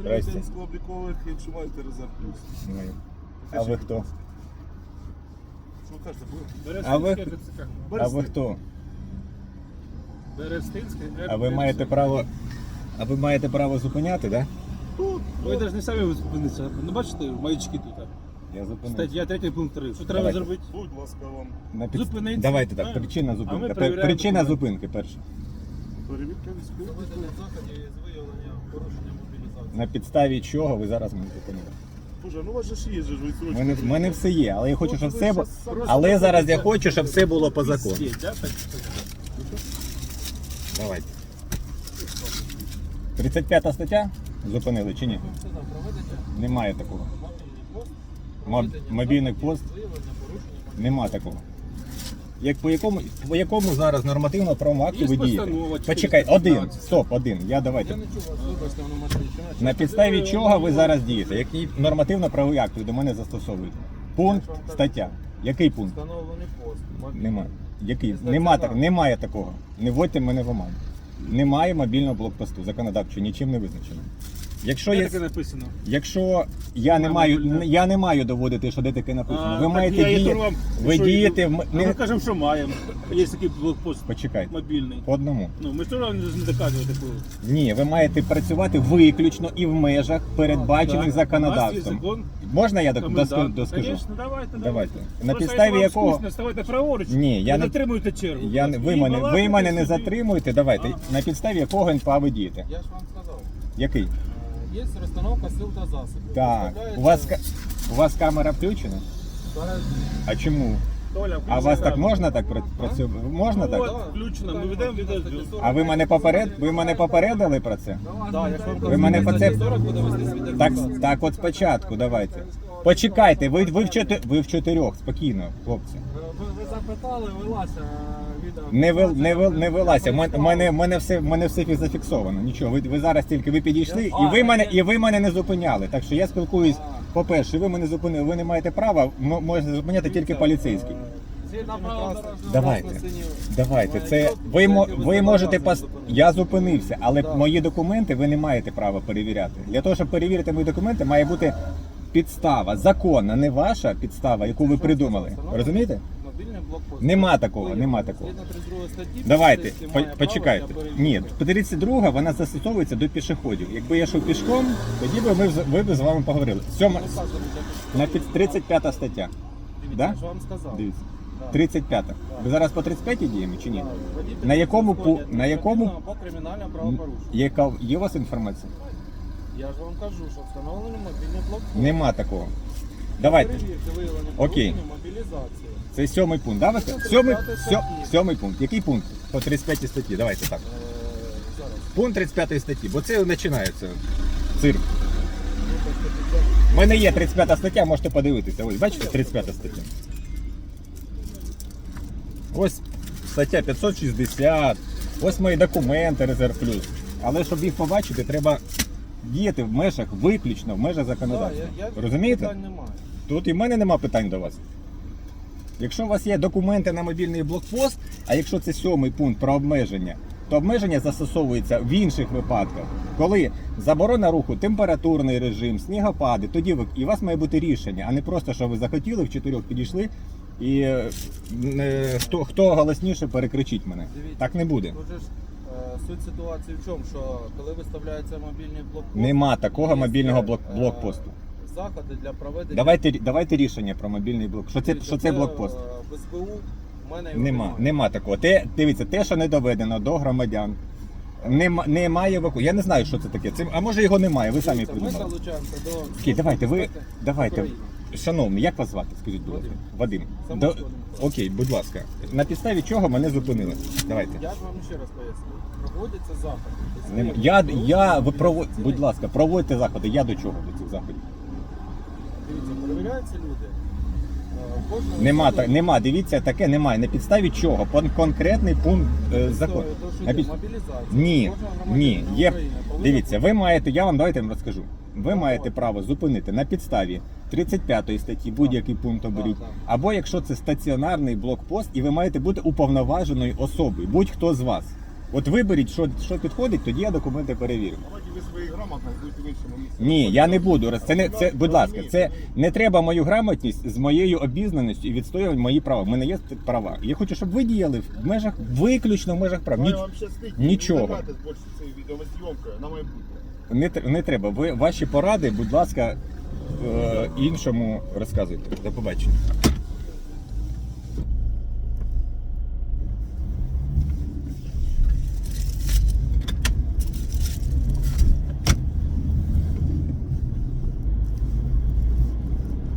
Здрасте. Облікових, якщо маєте резерв плюс. Ми. А ви хто? Що ви кажете? А ви- Берестинське. А ви хто? Берестинське А ви маєте право. А ви маєте право зупиняти, так? Тут, Ви навіть не самі зупинитися. Не бачите маячки тут? Я зупинив. Стаття 3 пункт 3. Що треба Давайте. зробити? будь ласка, вам На під... Зупинитися. Давайте так, Правильно. причина А ми зупинки. Пер- перевіряємо Причина документи. зупинки перша. перевірка військових. Проведення заходів з виявлення порушення мобілізації. На підставі чого ви зараз мене зупинили? Боже, ну у вас же ж є же ж У відсрочка. мене, в мене все є, але я хочу, щоб все було. Але зараз я хочу, щоб все було по закону. Є, да, так? Давайте. 35 стаття зупинили чи ні? Проведення Немає такого. мобільний пост, Моб- Мобільний нема такого. Як по якому по якому зараз нормативно правому акту ви дієте? Почекай, один, стоп, один. Я давайте. На підставі чого ви зараз дієте? Який нормативно-правовий акт ви до мене застосовуєте? Пункт, стаття. Який пункт? Встановлений пост. мобільний. Нема. Який? Немає такого. Не вводьте мене в оману. Немає мобільного блокпосту, законодавчо, нічим не визначено. Якщо Де є, таке написано? якщо я не Немає маю, мобільного. я не маю доводити, що де таке написано. А, ви так маєте я діяти. вам, Ви що дієте в м- А не Ми кажемо, що маємо. Є такий блокпост почекайте. мобільний. По одному. Ну, ми ж теж не доказуємо такого. Ні, ви маєте працювати виключно і в межах передбачених Так. У нас є законодавством. закон, Можна я док- комендант. доскажу? Конечно, давайте, Давайте. давайте. На Просто, підставі вам якого- скучно, ставайте праворуч. Ні, я не- затримуєте чергу. Я не- ви І мене, ви балакайте мене не собі. затримуєте. Давайте. Ага. На підставі якого НПА ви дієте? Я ж вам сказав. Який? Є розстановка сил та засобів. Так. У вас ка- у вас камера включена? Зараз А чому? Толя, А вас так можна так працювати? Можна Ну, так? от, включено, ми ведемо відеозв'язок. А ви мене поперед, ви мене попередили про це? Да, я вам Ви кажу, мене по це 40 буде вести свій так, так от спочатку давайте. Почекайте, ви, ви, в чотир, ви в чотирьох, спокійно, хлопці. Ви, ви запитали, велася. Не вел, не вел, не велася. Мен- Мене, мене все, мене все зафіксовано. Нічого. Ви, ви зараз тільки ви підійшли, і ви мене, і ви мене не зупиняли. Так що я спілкуюсь. По-перше, ви мене зупинили, ви не маєте права, м- можете зупиняти тільки поліцейський. Дорожнього Давайте. Давайте, це ви, мо- ви можете пос... Я зупинився, але мої документи ви не маєте права перевіряти. Для того, щоб перевірити мої документи, має бути підстава, законна, не ваша підстава, яку ви придумали. Розумієте? Нема такого, нема такого. Згідно 32 статті, Давайте, по- почекайте. Ні, 32 вона застосовується до пішоходів. Якби я йшов пішком, тоді би ми, ви б з вами поговорили. Сьома, на під- 35 стаття. Да? я ж вам сказав. Дивіться. Да. 35. Ви зараз по 35 діємо чи ні? На якому пу- на якому- адміністративного або кримінального правопорушення. Яка є у вас інформація? Я ж вам кажу, що встановлений мобільний блокпост. Нема такого. Давайте. Перевірте виявлення Окей. порушення. Це сьомий пункт. Да, ви сьомий, сьо- сьомий пункт. Який пункт? По 35 статті. Давайте так. Е, Пункт 35 статті, бо це починається цирк. У мене є 35 стаття, можете подивитися. Ось, бачите, 35 стаття. Ось стаття 560, ось мої документи Резерв Плюс. Але щоб їх побачити, треба діяти в межах, виключно в межах законодавства. Розумієте? Тут і в мене нема питань до вас. Якщо у вас є документи на мобільний блокпост, а якщо це сьомий пункт про обмеження, то обмеження застосовується в інших випадках. Коли заборона руху, температурний режим, снігопади, тоді ви, і у вас має бути рішення, а не просто, що ви захотіли, в чотирьох підійшли і е, хто, хто голосніше перекричить мене. Дивіться. Так не буде. Ж е, суть ситуації в чому, що коли виставляється мобільний блокпост, Нема такого є, мобільного е, блок, блокпосту. Заходи для проведення. Давайте, давайте рішення про мобільний блок. Що це, що це блокпост? е, В СБУ в мене його Нема, немає. нема такого. Те, дивіться, те, що не доведено до громадян. Нема, немає еваку. Я не знаю, що це таке. Це, а може його немає, ви самі Дивіться, Ми придумали. залучаємося до Окей, давайте, ви, безпеки давайте. України. Шановний, як вас звати? Скажіть, будь ласка. Вадим. Саме До, Вадим. окей, будь ласка. На підставі чого мене зупинили? Давайте. Я ж вам ще раз поясню. Проводяться заходи. Нема. Я, я, ви провод, будь ласка, проводьте заходи. Я до чого до цих заходів? Дивіться, перевіряються люди. Е, кожного Нема, та, нема, дивіться, таке немає. На підставі чого? Пон- конкретний пункт е, закону. То, що На йде мобілізація. Ні, Кожного ні, є. України повинна Дивіться, ви маєте, я вам давайте я вам розкажу. Ви маєте право зупинити на підставі 35 статті будь-який пункт оберіть, так. або якщо це стаціонарний блокпост, і ви маєте бути уповноваженою особою, будь-хто з вас. От виберіть, що, що підходить, тоді я документи перевірю. Давайте ви свої грамотно будете в іншому місці. Ні, я не буду. Це не це, будь ласка, це не треба мою грамотність з моєю обізнаністю і відстоювати мої права. У мене є права. Я хочу, щоб ви діяли в межах виключно в межах прав. Ні, Маю вам щастить. нічого. Не займайтесь більше цією відеозйомкою на майбутнє. не, тр- не треба. Ви ваші поради, будь ласка, е, іншому розказуйте. До побачення.